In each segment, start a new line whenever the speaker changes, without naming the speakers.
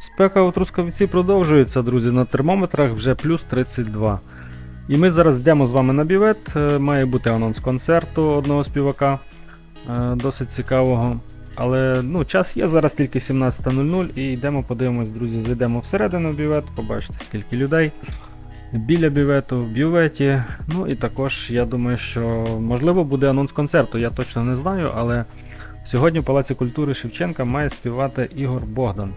Спека у Трускавці продовжується, друзі, на термометрах вже плюс 32. І ми зараз йдемо з вами на бівет. Е, Має бути анонс концерту одного співака, е, досить цікавого. Але ну, час є, зараз тільки 17.00 і йдемо подивимось, друзі, зайдемо всередину бівет, побачите скільки людей. Біля бювету, в бюветі. Ну і також я думаю, що можливо буде анонс концерту, я точно не знаю, але сьогодні в Палаці культури Шевченка має співати Ігор Богдан.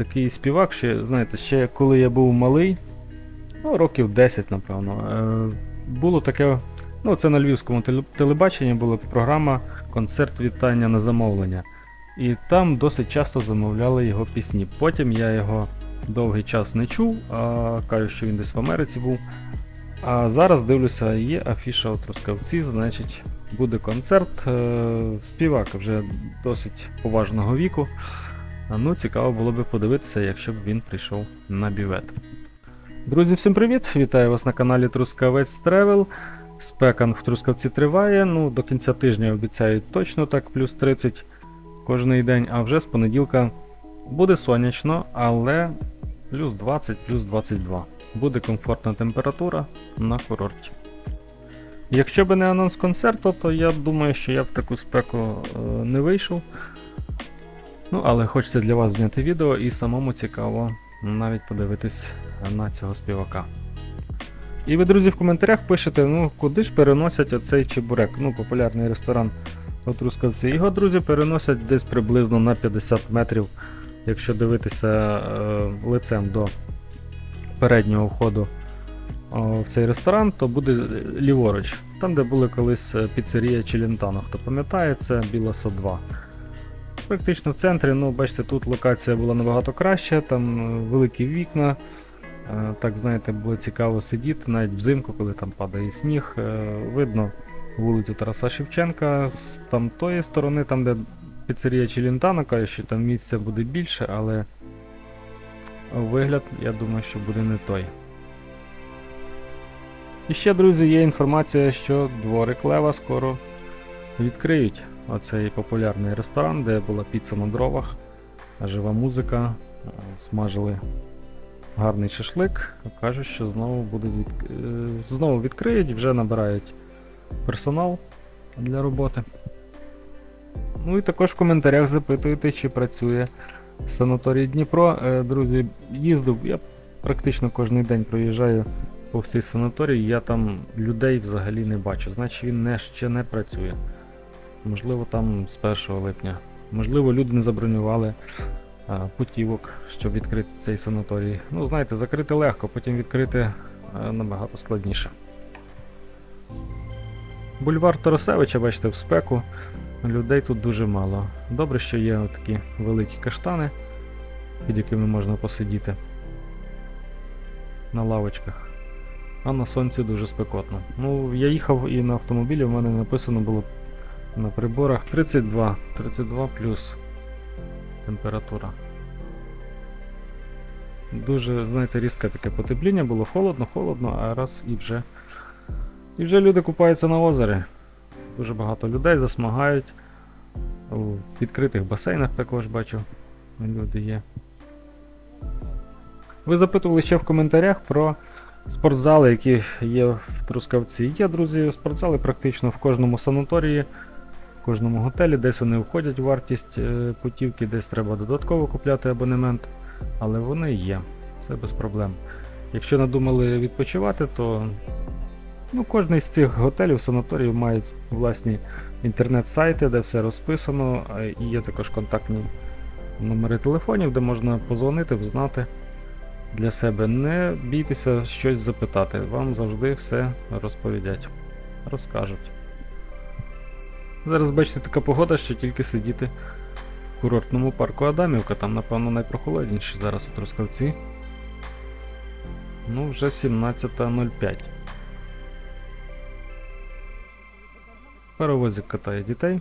Такий співак, ще, знаєте, ще коли я був малий, ну, років 10, напевно. Е, було таке, ну, це на львівському телебаченні була програма Концерт вітання на замовлення. І там досить часто замовляли його пісні. Потім я його довгий час не чув, а кажу, що він десь в Америці був. А зараз дивлюся, є афіша у Трускавці, значить, буде концерт. Е, Співак вже досить поважного віку. Ну, цікаво було би подивитися, якщо б він прийшов на бювет. Друзі, всім привіт! Вітаю вас на каналі Трускавець Тревел. Спека в Трускавці триває. Ну, до кінця тижня обіцяють точно так, плюс 30 кожний день, а вже з понеділка буде сонячно, але плюс 20, плюс 22. Буде комфортна температура на курорті. Якщо би не анонс концерту, то я думаю, що я б таку спеку е, не вийшов. Ну, але хочеться для вас зняти відео і самому цікаво навіть подивитись на цього співака. І ви, друзі, в коментарях пишете, ну куди ж переносять оцей чебурек, ну, популярний ресторан у. Його, друзі, переносять десь приблизно на 50 метрів, якщо дивитися е, лицем до переднього входу в цей ресторан, то буде ліворуч, там, де були колись е, піцерія Челентано. Хто пам'ятає, це Біла Со 2. Практично в центрі, ну, бачите, тут локація була набагато краща, там е, великі вікна. Е, Так, знаєте, було цікаво сидіти, навіть взимку, коли там падає сніг. Е, Видно вулицю Тараса Шевченка з там тої сторони, там, де піцерія Челентано, каже, що там місця буде більше, але вигляд, я думаю, що буде не той. І ще, друзі, є інформація, що дворик Лева скоро відкриють оцей популярний ресторан, де була піца на дровах, жива музика, е, смажили гарний шашлик. Кажуть, що знову буде від... е, знову відкриють, вже набирають персонал для роботи. Ну і також в коментарях запитуєте, чи працює санаторій Дніпро. Е, Друзі, їздив, я практично кожен день проїжджаю по всій санаторії, я там людей взагалі не бачу. Значить він не, ще не працює. Можливо, там з 1 липня. Можливо, люди не забронювали а, путівок, щоб відкрити цей санаторій. Ну, знаєте, закрити легко, потім відкрити а, набагато складніше. Бульвар Тарасевича, бачите, в спеку. Людей тут дуже мало. Добре, що є такі великі каштани, під якими можна посидіти на лавочках. А на сонці дуже спекотно. Ну, я їхав і на автомобілі, в мене написано було на приборах 32, 32 плюс температура. Дуже, знаєте, різке таке потепління, було холодно, холодно, а раз і вже. І вже люди купаються на озері. Дуже багато людей засмагають. У відкритих басейнах також бачу. Люди є. Ви запитували ще в коментарях про спортзали, які є в Трускавці. Є, друзі, спортзали практично в кожному санаторії, в кожному готелі, десь вони входять в вартість е, путівки, десь треба додатково купляти абонемент, але вони є. Це без проблем. Якщо надумали відпочивати, то ну, кожен з цих готелів, санаторіїв мають власні інтернет-сайти, де все розписано, і є також контактні номери телефонів, де можна позвонити, взнати для себе. Не бійтеся щось запитати, вам завжди все розповідять, розкажуть. Зараз бачите така погода, що тільки сидіти в курортному парку Адамівка, там, напевно, найпрохолодніше зараз у Трускавці. Ну, вже 17.05. Паровозик катає дітей.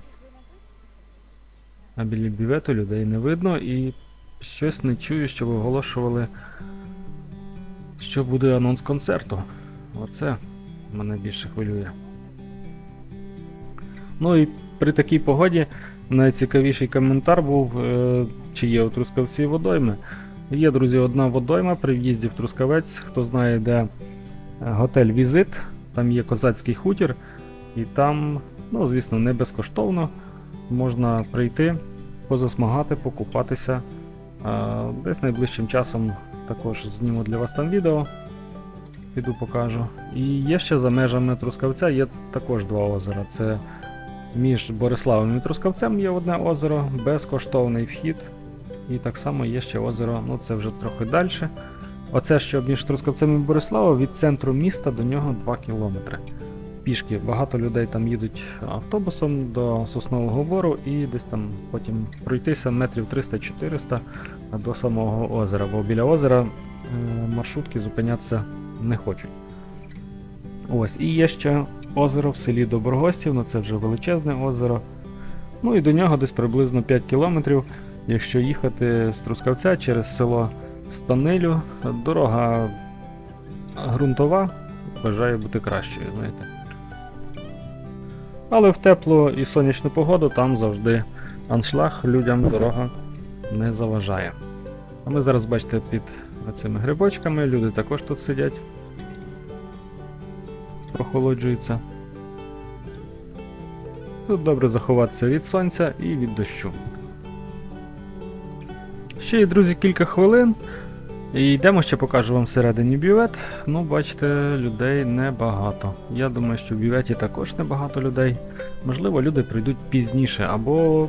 А біля бівету людей не видно і щось не чую, щоб оголошували, що буде анонс концерту. Оце мене більше хвилює. Ну і при такій погоді найцікавіший коментар був, е, чи є у Трускавці водойми. Є, друзі, одна водойма при в'їзді в Трускавець. Хто знає, де е, готель Візит, там є козацький хутір, і там, ну, звісно, не безкоштовно. Можна прийти, позасмагати, покупатися. Е, Десь найближчим часом також зніму для вас там відео. Піду покажу. І є ще за межами Трускавця є також два озера. Це між Бориславом і Трускавцем є одне озеро, безкоштовний вхід. І так само є ще озеро, ну це вже трохи далі. Оце що між Трускавцем і Бориславом від центру міста до нього 2 кілометри. Пішки. Багато людей там їдуть автобусом до Соснового Бору і десь там потім пройтися метрів 300-400 до самого озера, бо біля озера е, маршрутки зупинятися не хочуть. Ось, і є ще озеро в селі Доброгостів, ну це вже величезне озеро. Ну і до нього десь приблизно 5 кілометрів. Якщо їхати з Трускавця через село Станилю, дорога ґрунтова, бажає бути кращою, знаєте. Але в теплу і сонячну погоду там завжди аншлаг, людям дорога не заважає. А ми зараз бачите під цими грибочками, люди також тут сидять, прохолоджуються. Тут добре заховатися від сонця і від дощу. Ще є, друзі, кілька хвилин. І йдемо ще покажу вам всередині бювет. Ну, бачите, людей небагато. Я думаю, що в бюветі також небагато людей. Можливо, люди прийдуть пізніше, або,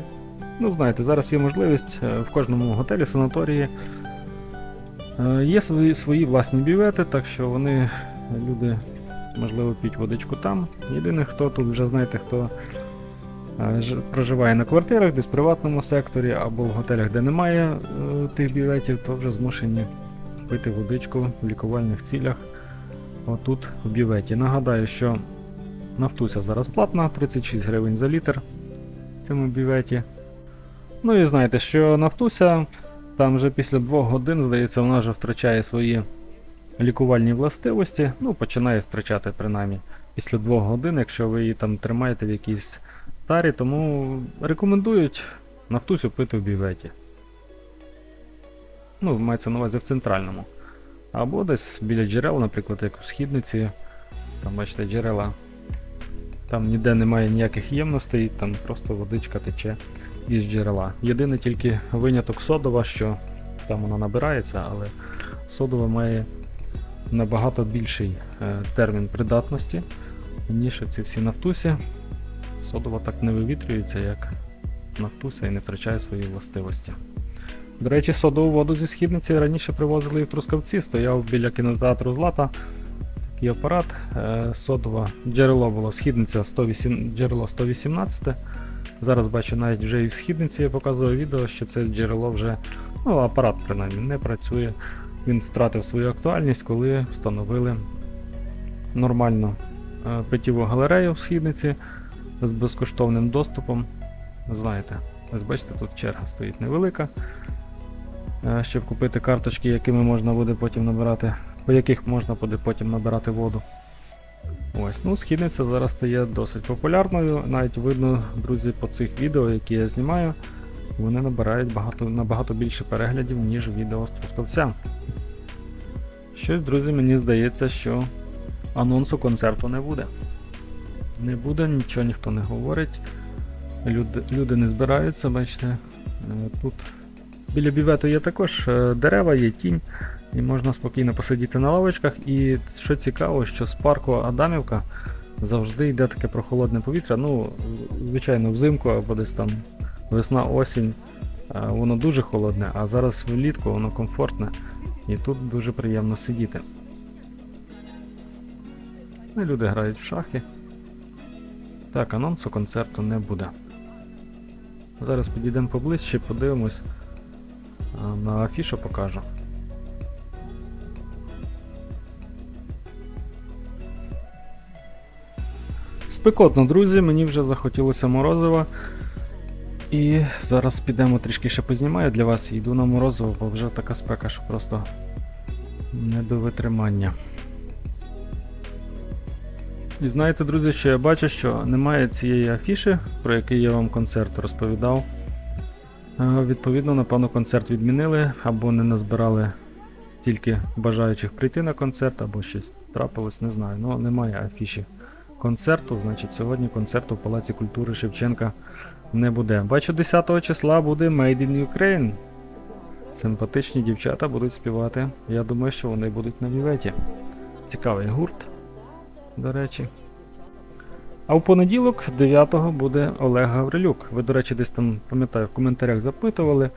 ну знаєте, зараз є можливість е, в кожному готелі, санаторії. е, Є свої, свої власні бювети, так що вони, люди, можливо, п'ють водичку там. Єдине, хто тут вже знаєте, хто е, проживає на квартирах, десь в приватному секторі, або в готелях, де немає е, тих бюветів, то вже змушені пити водичку в лікувальних цілях. Отут в бюветі. Нагадаю, що нафтуся зараз платна, 36 гривень за літр в цьому бюветі. Ну і знаєте, що нафтуся там вже після 2 годин, здається, вона вже втрачає свої лікувальні властивості. Ну, починає втрачати принаймні після 2 годин, якщо ви її там тримаєте в якійсь тарі, тому рекомендують нафтусю пити в бюветі. Ну, мається на увазі в центральному. Або десь біля джерел, наприклад, як у східниці. Там, бачите, джерела. Там ніде немає ніяких ємностей, там просто водичка тече із джерела. Єдине тільки виняток содова, що там вона набирається, але содова має набагато більший е, термін придатності, ніж ці всі нафтусі. Содова так не вивітрюється, як нафтуся і не втрачає свої властивості. До речі, содову воду зі східниці раніше привозили і в Трускавці, стояв біля кінотеатру Злата. Такий апарат. Е, Содове джерело було східниця 108, джерело 118. Зараз бачу навіть вже і в східниці я показував відео, що це джерело вже, ну, апарат принаймні не працює. Він втратив свою актуальність, коли встановили нормальну е, питєву галерею в східниці з безкоштовним доступом. Знаєте, ось бачите, тут черга стоїть невелика е, щоб купити карточки, якими можна буде потім набирати, по яких можна буде потім набирати воду. Ось, ну, східниця зараз стає досить популярною. Навіть видно, друзі, по цих відео, які я знімаю, вони набирають багато, набагато більше переглядів, ніж відео з Трускавця. Щось, друзі, мені здається, що анонсу концерту не буде. Не буде, нічого ніхто не говорить. Люди, люди не збираються, бачите. Е, Тут Біля бювету є також е, дерева, є тінь, і можна спокійно посидіти на лавочках. І що цікаво, що з парку Адамівка завжди йде таке прохолодне повітря. Ну, звичайно, взимку або десь там весна, осінь. е, Воно дуже холодне, а зараз влітку воно комфортне і тут дуже приємно сидіти. Ну, і люди грають в шахи. Так, анонсу концерту не буде. Зараз підійдемо поближче, подивимось. На афішу покажу. Спекотно, друзі, мені вже захотілося морозива. І зараз підемо трішки ще познімаю для вас йду на морозиво, бо вже така спека, що просто не до витримання. І знаєте, друзі, що я бачу, що немає цієї афіши, про який я вам концерт розповідав. Е, Відповідно, напевно, концерт відмінили або не назбирали стільки бажаючих прийти на концерт, або щось трапилось, не знаю. Ну, немає афіші концерту, значить сьогодні концерту в Палаці культури Шевченка не буде. Бачу, 10 числа буде Made in Ukraine. Симпатичні дівчата будуть співати. Я думаю, що вони будуть на віветі. Цікавий гурт, до речі. А в понеділок, 9-го, буде Олег Гаврилюк. Ви, до речі, десь там, пам'ятаю, в коментарях запитували,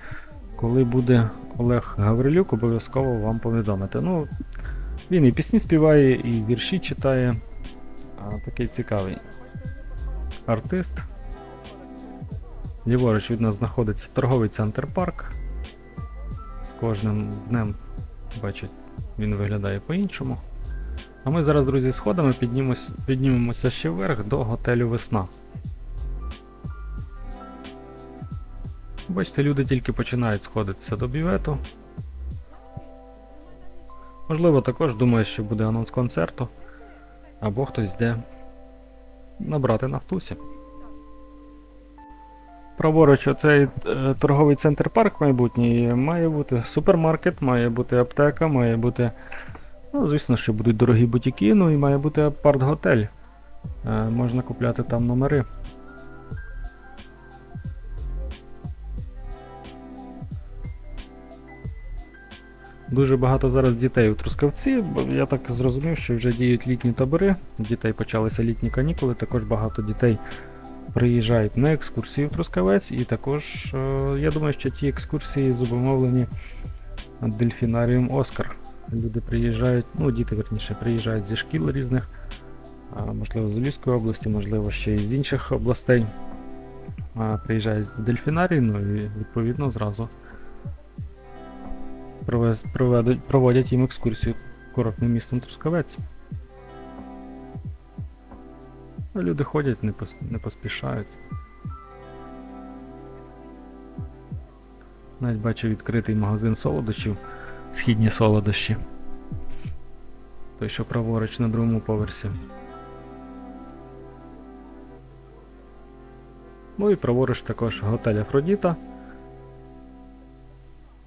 коли буде Олег Гаврилюк, обов'язково вам повідомити. Ну, він і пісні співає, і вірші читає. Такий цікавий артист. Ліворуч від нас знаходиться торговий центр парк. З кожним днем, бачить, він виглядає по-іншому. А ми зараз, друзі, піднімемось, піднімемося ще вверх до готелю Весна. Бачите, люди тільки починають сходитися до бівету. Можливо, також думаю, що буде анонс концерту, або хтось йде набрати на втусі. Праворуч, оцей е, торговий центр парк майбутній має бути супермаркет, має бути аптека, має бути. Ну, звісно, що будуть дорогі бутіки, ну і має бути апарт-готель. Е, можна купляти там номери. Дуже багато зараз дітей у Трускавці, я так зрозумів, що вже діють літні табори, дітей почалися літні канікули, також багато дітей приїжджають на екскурсії в Трускавець, і також, е, я думаю, що ті екскурсії зумовлені дельфінаріум Оскар. Люди приїжджають, ну, діти, верніше, приїжджають зі шкіл різних, можливо, з Львівської області, можливо, ще й з інших областей. Приїжджають в дельфінарій, ну і відповідно зразу провез- проведуть, проводять їм екскурсію курортним містом Трускавець. Люди ходять, не, пос- не поспішають. Навіть бачу відкритий магазин солодощів, східні солодощі. Той, що праворуч на другому поверсі. Ну і праворуч також готель Афродіта.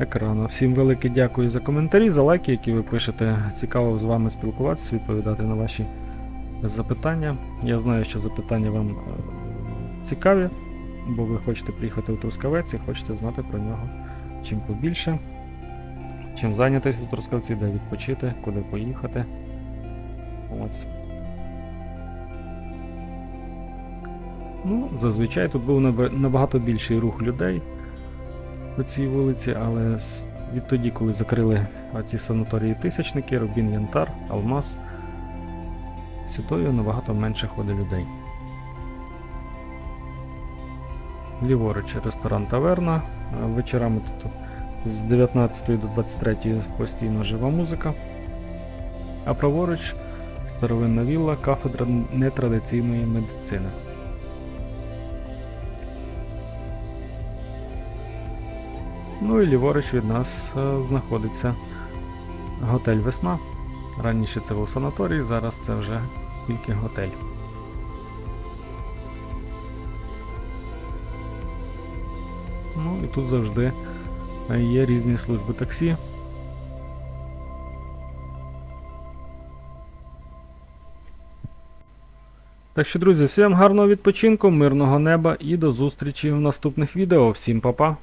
екрану. Всім велике дякую за коментарі, за лайки, які ви пишете. Цікаво з вами спілкуватися, відповідати на ваші запитання. Я знаю, що запитання вам е, цікаві, бо ви хочете приїхати в Трускавець і хочете знати про нього чим побільше. Чим зайнятися у Трускавці, де відпочити, куди поїхати. Ось. Ну, зазвичай тут був набагато більший рух людей по цій вулиці, але відтоді, коли закрили ці санаторії тисячники, Рубін Янтар, Алмаз, сюдою набагато менше ходить людей. Ліворуч ресторан Таверна. Вечорами тут з 19 до 23 постійно жива музика. А праворуч старовинна вілла, кафедра нетрадиційної медицини. Ну і ліворуч від нас е, знаходиться готель Весна. Раніше це був санаторій, зараз це вже тільки готель. Ну і тут завжди є різні служби таксі. Так що, друзі, всім гарного відпочинку, мирного неба і до зустрічі в наступних відео. Всім па-па!